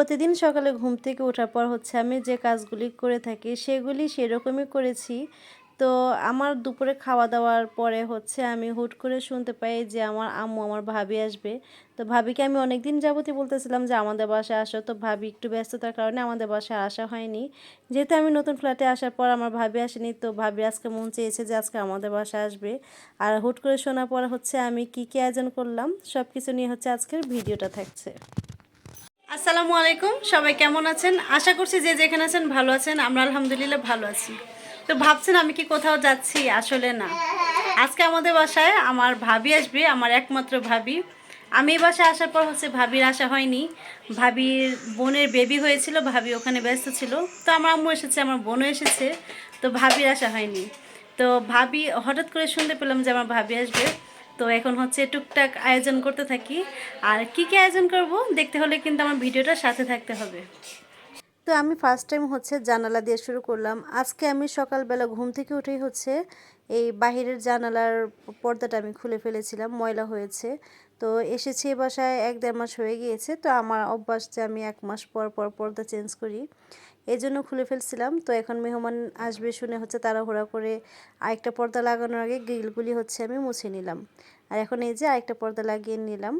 প্রতিদিন সকালে ঘুম থেকে ওঠার পর হচ্ছে আমি যে কাজগুলি করে থাকি সেগুলি সেরকমই করেছি। তো আমার দুপুরে খাওয়া দাওয়ার পরে হচ্ছে আমি হুট করে শুনতে পাই যে আমার আম্মু আমার ভাবি আসবে। তো ভাবিকে আমি অনেক দিন যাবতই বলতেছিলাম যে আমাদের বাসায় আসো। তো ভাবি একটু ব্যস্ততার কারণে আমাদের বাসায় আসা হয়নি। যেহেতু আমি নতুন ফ্ল্যাটে আসার পর আমার ভাবি আসেনি, তো ভাবি আজকে মন চেয়েছে যে আজকে আমাদের বাসায় আসবে। আর হুট করে শোনার পর হচ্ছে আমি কী কী আয়োজন করলাম সব কিছু নিয়ে হচ্ছে আজকের ভিডিওটা থাকছে। আসসালামু আলাইকুম, সবাই কেমন আছেন? আশা করছি যে যেখানে আছেন ভালো আছেন, আমরা আলহামদুলিল্লাহ ভালো আছি। তো ভাবছেন আমি কি কোথাও যাচ্ছি? আসলে না। আজকে আমাদের বাসায় আমার ভাবি আসবে, আমার একমাত্র ভাবি। আমি এই বাসায় আসার পর হচ্ছে ভাবির আসা হয়নি। ভাবির বোনের বেবি হয়েছিল, ভাবি ওখানে ব্যস্ত ছিল। তো আমার আম্মু এসেছে, আমার বোনও এসেছে, তো ভাবির আসা হয়নি। তো ভাবি হঠাৎ করে শুনতে পেলাম যে আমার ভাবি আসবে। তো এখন হচ্ছে টুকটাক আয়োজন করতে থাকি। আর কি কি আয়োজন করব দেখতে হলে কিন্তু আমার ভিডিওটার সাথে থাকতে হবে। তো আমি ফার্স্ট টাইম হচ্ছে জানালা দিয়ে শুরু করলাম। আজকে আমি সকালবেলা ঘুম থেকে উঠেই হচ্ছে এই বাহিরের জানালার পর্দাটা আমি খুলে ফেলেছিলাম, ময়লা হয়েছে। তো এসেছি এ বাসায় এক দেড় মাস হয়ে গিয়েছে। তো আমার অভ্যাস যে আমি এক মাস পর পর পর্দা চেঞ্জ করি। এই জন্য খুলে ফেলছিলাম। তো এখন মেহমান আসবে শুনে হচ্ছে তাড়াহুড়া করে আরেকটা পর্দা লাগানোর আগে গ্রিলগুলি হচ্ছে আমি মুছে নিলাম। আর এখন এই যে আরেকটা পর্দা লাগিয়ে নিলাম।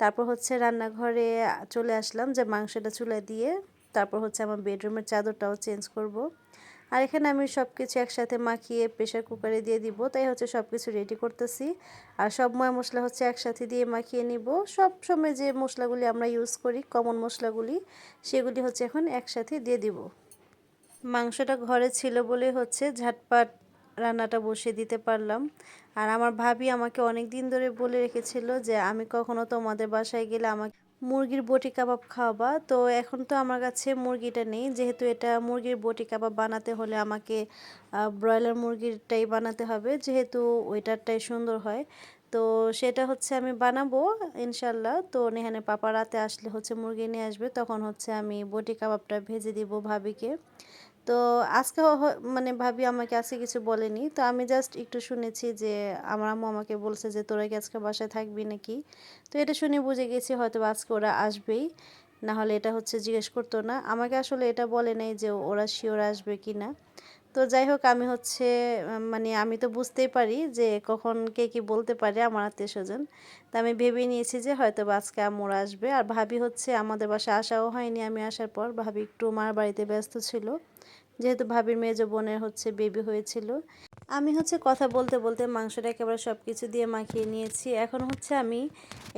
তারপর হচ্ছে রান্নাঘরে চলে আসলাম যে মাংসটা চুলায় দিয়ে তারপর হচ্ছে আমার বেডরুমের চাদরটাও চেঞ্জ করব। আর এখানে আমি সব কিছু একসাথে মাখিয়ে প্রেশার কুকারে দিয়ে দিব। তাই হচ্ছে সব কিছু রেডি করতেছি। আর সব ময় মশলা হচ্ছে একসাথে দিয়ে মাখিয়ে নিব। সব সময় যে মশলাগুলি আমরা ইউজ করি কমন মশলাগুলি, সেগুলি হচ্ছে এখন একসাথে দিয়ে দিব। মাংসটা ঘরে ছিল বলে হচ্ছে ঝাটপাট রান্নাটা বসিয়ে দিতে পারলাম। আর আমার ভাবি আমাকে অনেক দিন ধরে বলে রেখেছিল যে, আমি কখনো তোমাদের বাসায় গেলে আমাকে মুরগির বটি কাবাব খাওয়াবা। তো এখন তো আমার কাছে মুরগিটা নেই। যেহেতু এটা মুরগির বটি কাবাব বানাতে হলে আমাকে ব্রয়লার মুরগিরটাই বানাতে হবে। যেহেতু ওইটারটাই সুন্দর হয়। তো সেটা হচ্ছে আমি বানাবো, ইনশাল্লাহ। তো নেহানে পাপা রাতে আসলে হচ্ছে মুরগি নিয়ে আসবে। তখন হচ্ছে আমি বটি কাবাবটা ভেজে দিব ভাবিকে। তো আজকে মানে ভাবি আমাকে আজকে কিছু বলেনি। তো আমি জাস্ট একটু শুনেছি যে আমার আম্মু আমাকে বলছে যে, তোরা কি আজকে বাসায় থাকবি নাকি? তো এটা শুনে বুঝে গেছি হয়তো আজকে ওরা আসবেই। না হলে এটা হচ্ছে জিজ্ঞেস করতো না। আমাকে আসলে এটা বলে নেই যে ওরা শিওর আসবে কি না তো যাই হোক, আমি হচ্ছে মানে আমি তো বুঝতেই পারি যে কখন কে কি বলতে পারে আমার আত্মীয় স্বজন। তা আমি ভেবে নিয়েছি যে হয়তো আজকে আমরা আসবে। আর ভাবি হচ্ছে আমাদের বাসায় আসাও হয়নি আমি আসার পর। ভাবি একটু মার বাড়িতে ব্যস্ত ছিল। যেহেতু ভাবির মেজ বোনের হচ্ছে বেবি হয়েছিল। আমি হচ্ছে কথা বলতে বলতে মাংসটা একেবারে সব কিছু দিয়ে মাখিয়ে নিয়েছি। এখন হচ্ছে আমি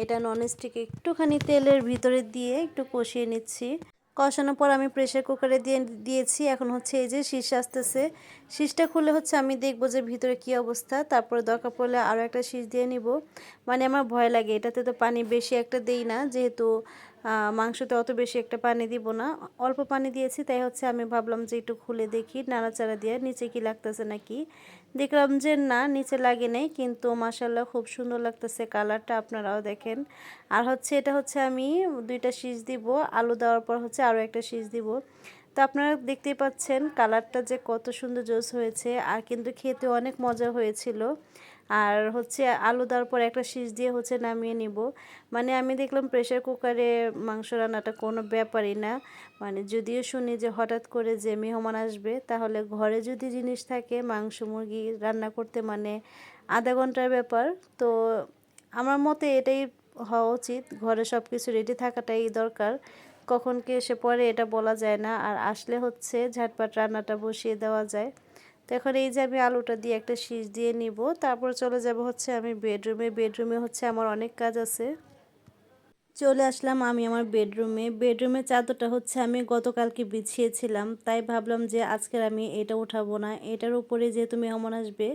এটা ননস্টিক একটুখানি তেলের ভিতরে দিয়ে একটু কষিয়ে নিচ্ছি। কষানোর পর আমি প্রেশার কুকারে দিয়ে দিয়েছি। এখন হচ্ছে এই যে শীষ আসতেছে। শীষটা খুলে হচ্ছে আমি দেখব যে ভিতরে কি অবস্থা। তারপরে দরকার পড়লে আরও একটা শীষ দিয়ে নিব। মানে আমার ভয় লাগে, এটাতে তো পানি বেশি একটা দেই না। যেহেতু মাংসতে অত বেশি একটা পানি দিব না। অল্প পানি দিয়েছি, তাই হচ্ছে আমি ভাবলাম যে একটু খুলে দেখি, নাড়াচাড়া দিয়ে নিচে কি লাগতেছে নাকি। দেখলাম যে না, নিচে লাগে নেই, কিন্তু মাসাল্লাহ খুব সুন্দর লাগতেছে কালারটা, আপনারাও দেখেন। আর হচ্ছে এটা হচ্ছে আমি দুইটা শীষ দিব, আলু দেওয়ার পর হচ্ছে আরও একটা শীষ দিব। তো আপনারা দেখতেই পাচ্ছেন কালারটা যে কত সুন্দর জোস হয়েছে, আর কিন্তু খেতে অনেক মজা হয়েছিল। আর হচ্ছে আলু দেওয়ার পর একটা শীষ দিয়ে হচ্ছে নামিয়ে নিব। মানে আমি দেখলাম প্রেশার কুকারে মাংস রান্নাটা কোনো ব্যাপারই না। মানে যদিও শুনি যে হঠাৎ করে যে মেহমান আসবে, তাহলে ঘরে যদি জিনিস থাকে, মাংস, মুরগি রান্না করতে মানে আধা ঘণ্টার ব্যাপার। তো আমার মতে এটাই হওয়া উচিত। ঘরে সব কিছু রেডি থাকাটাই দরকার। কখন কে এসে পরে এটা বলা যায় না। আর আসলে হচ্ছে ঝাটপাট রান্নাটা বসিয়ে দেওয়া যায়। তো এখন এই যে আমি আলুটা দিয়ে একটা শীষ দিয়ে নিব। তারপর চলে যাব হচ্ছে আমি বেডরুমে বেডরুমে হচ্ছে আমার অনেক কাজ আছে। চলে আসলাম আমি আমার বেডরুমে বেডরুমের চাদরটা হচ্ছে আমি গতকালকে বিছিয়েছিলাম। তাই ভাবলাম যে আজকের আমি এটা উঠাবো না। এটার উপরে যেহেতু মেহমান আসবে,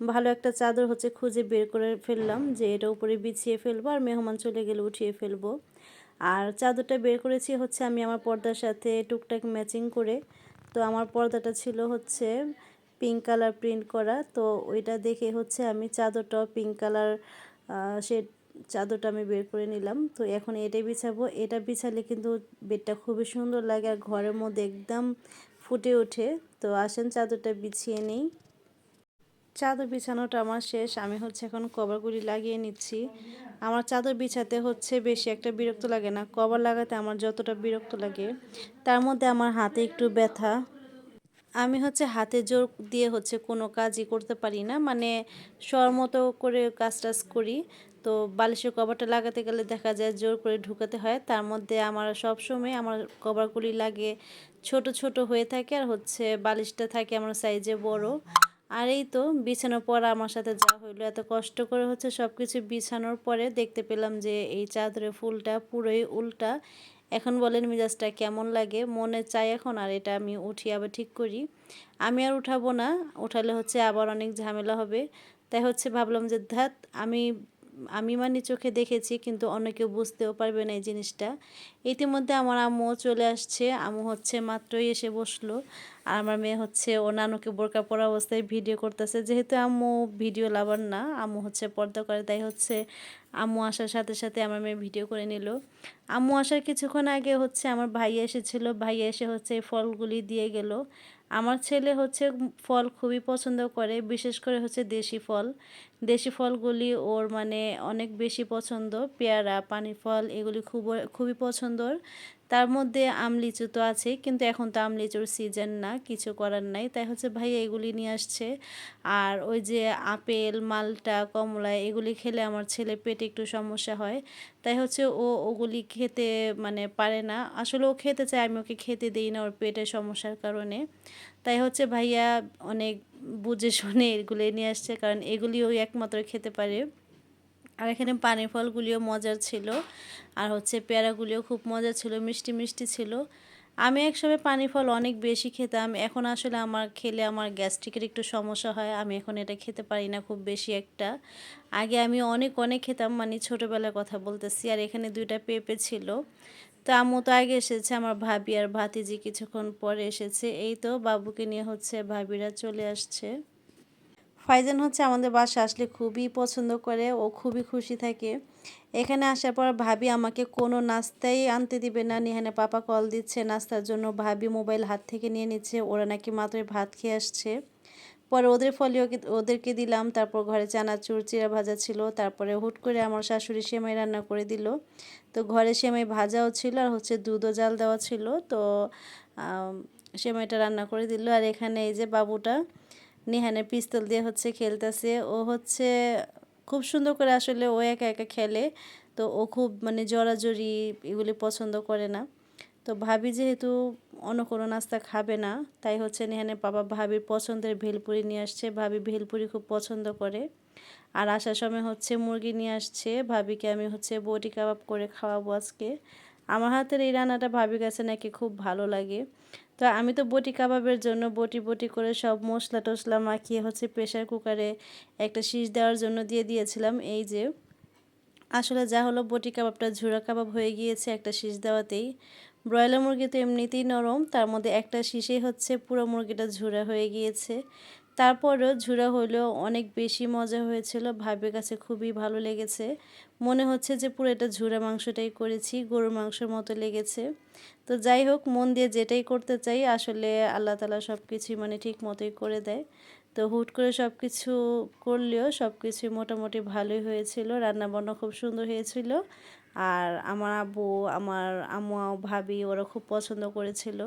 ভালো একটা চাদর হচ্ছে খুঁজে বের করে ফেললাম যে এটা উপরে বিছিয়ে ফেলব আর মেহমান চলে গেলে উঠিয়ে ফেলব। আর চাদরটা বের করেছি হচ্ছে আমি আমার পর্দার সাথে টুকটাক ম্যাচিং করে। তো আমার পর্দাটা ছিল হচ্ছে পিঙ্ক কালার প্রিন্ট করা। তো ওইটা দেখে হচ্ছে আমি চাদরটাও পিঙ্ক কালার সে চাদরটা আমি বের করে নিলাম। তো এখন এটাই বিছাবো। এটা বিছালে কিন্তু বেডটা খুবই সুন্দর লাগে আর ঘরের মধ্যে একদম ফুটে ওঠে। তো আসেন চাদরটা বিছিয়ে নেই। চাদর বিছানোটা আমার শেষ। আমি হচ্ছে এখন কভারগুলি লাগিয়ে নিচ্ছি। আমার চাদর বিছাতে হচ্ছে বেশি একটা বিরক্ত লাগে না। কভার লাগাতে আমার যতটা বিরক্ত লাগে, তার মধ্যে আমার হাতে একটু ব্যথা। আমি হচ্ছে হাতে জোর দিয়ে হচ্ছে কোনো কাজই করতে পারি না। মানে মতো করে কাজ টাজ করি। তো বালিশের কভারটা লাগাতে গেলে দেখা যায় জোর করে ঢুকাতে হয়। তার মধ্যে আমার সব সময় আমার কভারগুলি লাগে, ছোট ছোট হয়ে থাকে আর হচ্ছে বালিশটা থাকে আমার সাইজে বড়। আর এই তো বিছানোর পর আমার সাথে যা হইল, এত কষ্ট করে হচ্ছে সব কিছু বিছানোর পরে দেখতে পেলাম যে এই চাদরের ফুলটা পুরোই উল্টা। এখন বলেন মেজাজটা কেমন লাগে? মনে চাই এখন, আর এটা আমি উঠি আবার ঠিক করি। আমি আর উঠাবো না, উঠালে হচ্ছে আবার অনেক ঝামেলা হবে। তাই হচ্ছে ভাবলাম যে ধাত আমি আমি মানে চোখে দেখেছি, কিন্তু অনেকে বুঝতেও পারবে না এই জিনিসটা। ইতিমধ্যে আমার আম্মু চলে আসছে। আম্মু হচ্ছে মাত্রই এসে বসল। আর আমার মেয়ে হচ্ছে, ও নানুকে বোরকা পরা অবস্থায় ভিডিও করতেছে। যেহেতু আম্মু ভিডিও লাভার না, আম্মু হচ্ছে পর্দা করে, তাই হচ্ছে আম্মু আসার সাথে সাথে আমার মেয়ে ভিডিও করে নিল। আম্মু আসার কিছুক্ষণ আগে হচ্ছে আমার ভাইয়া এসেছিল। ভাইয়া এসে হচ্ছে ফলগুলি দিয়ে গেল। আমার ছেলে হচ্ছে ফল খুবই পছন্দ করে, বিশেষ করে হচ্ছে দেশি ফল। দেশি ফলগুলি ওর মানে অনেক বেশি পছন্দ, পেয়ারা পানি ফল এগুলি খুব, খুবই পছন্দর। তার মধ্যে আম লিচু তো আছে, কিন্তু এখন তো আম লিচুর সিজন না, কিছু করার নাই। তাই হচ্ছে ভাই এগুলি নিয়ে আসছে। আর ওই যে আপেল, মালটা, কমলা এগুলি খেলে আমার ছেলে পেটে একটু সমস্যা হয়। তাই হচ্ছে ও ওগুলি খেতে মানে পারে না। আসলে ও খেতে চায়, আমি ওকে খেতে দিই না ওর পেটের সমস্যার কারণে। তাই হচ্ছে ভাইয়া অনেক বুঝে শুনে এগুলি নিয়ে আসছে, কারণ এগুলি ওই একমাত্র খেতে পারে। আর এখানে পানির ফলগুলিও মজার ছিল। আর হচ্ছে পেয়ারাগুলিও খুব মজা ছিল, মিষ্টি মিষ্টি ছিল। আমি একসময় পানি ফল অনেক বেশি খেতাম। এখন আসলে আমার খেলে আমার গ্যাস্ট্রিকের একটু সমস্যা হয়। আমি এখন এটা খেতে পারি না খুব বেশি একটা। আগে আমি অনেক অনেক খেতাম মানে ছোটোবেলার কথা বলতেছি। আর এখানে দুইটা পেঁপে ছিল। তো আম্মু তো আগে এসেছে, আমার ভাবি আর ভাতিজি কিছুক্ষণ পরে এসেছে। এই তো বাবুকে নিয়ে হচ্ছে ভাবিরা চলে আসছে। ফাইজান হচ্ছে আমাদের বাসা আসলে খুবই পছন্দ করে, ও খুবই খুশি থাকে। এখানে আসার পর ভাবি আমাকে কোনো নাস্তাই আনতে দিবে না নিহানে পাপা কল দিচ্ছে, নাস্তার জন্য ভাবি মোবাইল হাত থেকে নিয়ে নিচ্ছে, ওরা নাকি মাত্রই ভাত খেয়ে আসছে। পরে ওদের ফলে ওদেরকে দিলাম, তারপর ঘরে চানাচুর চিরা ভাজা ছিল, তারপরে হুট করে আমার শাশুড়ি সেমাই রান্না করে দিল। তো ঘরে সেমাই ভাজাও ছিল আর হচ্ছে দুধও জাল দেওয়া ছিল, তো সেমাইটা রান্না করে দিল। আর এখানে এই যে বাবুটা নিহানে পিস্তল দিয়ে হচ্ছে খেলতেছে। ও হচ্ছে খুব সুন্দর করে আসলে ও একা একা খেলে। তো ও খুব মানে জড়াজড়ি এগুলি পছন্দ করে না। তো ভাবি যেহেতু অন্য কোনো নাস্তা খাবে না, তাই হচ্ছে নেহানে বাবা ভাবির পছন্দের ভেলপুরি নিয়ে আসছে। ভাবি ভেলপুরি খুব পছন্দ করে। আর আসার সময় হচ্ছে মুরগি নিয়ে আসছে। ভাবিকে আমি হচ্ছে বটি কাবাব করে খাওয়াবো আজকে। আমার হাতের এই রান্নাটা ভাবি কাছে নাকি খুব ভালো লাগে। তো আমি তো বটি কাবাবের জন্য বটি বটি করে সব মশলা টশলা মাখিয়ে হচ্ছে প্রেশার কুকারে একটা শীষ দেওয়ার জন্য দিয়ে দিয়েছিলাম। এই যে আসলে যা হলো বটি কাবাবটা ঝুরা কাবাব হয়ে গিয়েছে একটা শীষ দেওয়াতেই। ব্রয়লার মুরগি তো এমনিতেই নরম, তার মধ্যে একটা শীষেই হচ্ছে পুরো মুরগিটা ঝুরা হয়ে গিয়েছে। তারপরেও ঝুরা হলেও অনেক বেশি মজা হয়েছিল। ভাবের কাছে খুবই ভালো লেগেছে। মনে হচ্ছে যে পুরো এটা ঝুরা মাংসটাই করেছি, গরুর মাংসের মতো লেগেছে। তো যাই হোক, মন দিয়ে যেটাই করতে চাই, আসলে আল্লাহ তালা সব কিছুই মানে ঠিক মতোই করে দেয়। তো হুট করে সব কিছু করলেও সব কিছুই মোটামুটি ভালোই হয়েছিল। রান্নাবান্না খুব সুন্দর হয়েছিল। আর আমার আব্বু, আমার আম্মু, ভাবি, ওরা খুব পছন্দ করেছিল।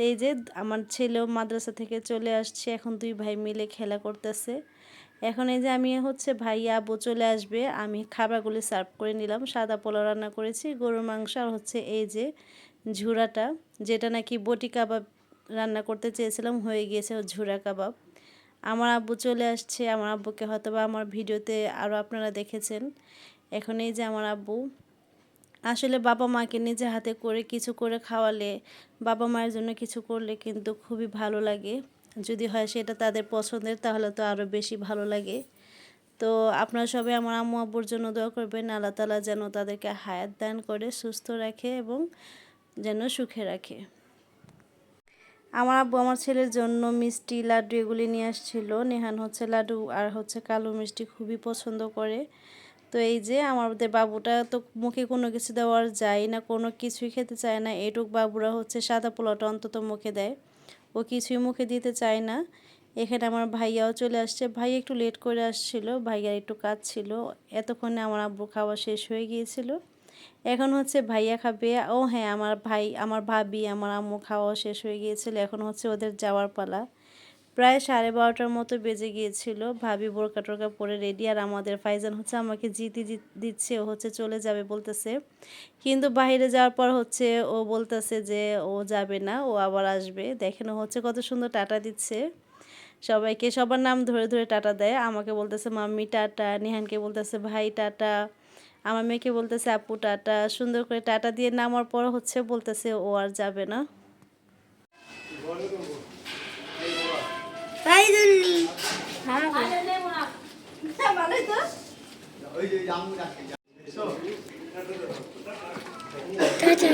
তো এই যে আমার ছেলেও মাদ্রাসা থেকে চলে আসছে, এখন দুই ভাই মিলে খেলা করতেছে। এখন এই যে আমি হচ্ছে ভাইয়া আব্বু চলে আসবে, আমি খাবারগুলি সার্ভ করে নিলাম, সাদা পোলাও রান্না করেছি, গরুর মাংস আর হচ্ছে এই যে ঝুড়াটা, যেটা নাকি বটি কাবাব রান্না করতে চেয়েছিলাম, হয়ে গিয়েছে ঝুরা কাবাব। আমার আব্বু চলে আসছে, আমার আব্বুকে হয়তো বা আমার ভিডিওতে আরও আপনারা দেখেছেন। এখন এই যে আমার আব্বু আসলে বাবা মাকে নিজে হাতে করে কিছু করে খাওয়ালে বাবা মায়ের জন্য কিছু করলে কিন্তু খুবই ভালো লাগে। যদি হয় সেটা তাদের পছন্দের তাহলে তো আরও বেশি ভালো লাগে। তো আপনারা সবাই আমার আম্মু আব্বুর জন্য দোয়া করবেন, আল্লাহ তালা যেন তাদেরকে হায়াত দান করে, সুস্থ রাখে এবং যেন সুখে রাখে। আমার আব্বু আমার ছেলের জন্য মিষ্টি লাড্ডু এগুলি নিয়ে আসছিল। নেহান হচ্ছে লাড্ডু আর হচ্ছে কালো মিষ্টি খুবই পছন্দ করে। তো এই যে আমাদের বাবুটা তো মুখে কোনো কিছু দেওয়ার যায় না, কোনো কিছুই খেতে চায় না। এটুক বাবুরা হচ্ছে সাদা পোলাওটা অন্তত মুখে দেয়। ও কিছুই মুখে দিতে চায় না। এখানে আমার ভাইয়াও চলে আসছে। ভাই একটু লেট করে আসছিল, ভাইয়ার একটু কাজ ছিল। এতক্ষণে আমার আব্বু খাওয়া শেষ হয়ে গিয়েছিল। এখন হচ্ছে ভাইয়া খাবে। ও হ্যাঁ আমার ভাই, আমার ভাবি, আমার আম্মু খাওয়া শেষ হয়ে গিয়েছিল। এখন হচ্ছে ওদের যাওয়ার পালা। প্রায় সাড়ে বারোটার মতো বেজে গিয়েছিল। ভাবি বোরকা টোরকা পরে রেডি আর আমাদের ফাইজান হচ্ছে আমাকে জিতি দিচ্ছে, ও হচ্ছে চলে যাবে বলতেছে। কিন্তু বাইরে যাওয়ার পর হচ্ছে ও বলতেছে যে ও যাবে না, ও আবার আসবে। দেখেন ও হচ্ছে কত সুন্দর টাটা দিচ্ছে। সবাইকে সবার নাম ধরে ধরে টাটা দেয়। আমাকে বলতেছে, মাম্মি, টাটা। নিহানকে বলতেছে, ভাই, টাটা। আমার মেয়েকে বলতেছে, আপু, টাটা। সুন্দর করে টাটা দিয়ে নামার পর হচ্ছে বলতেছে, ও আর যাবে না। 买的你。大家。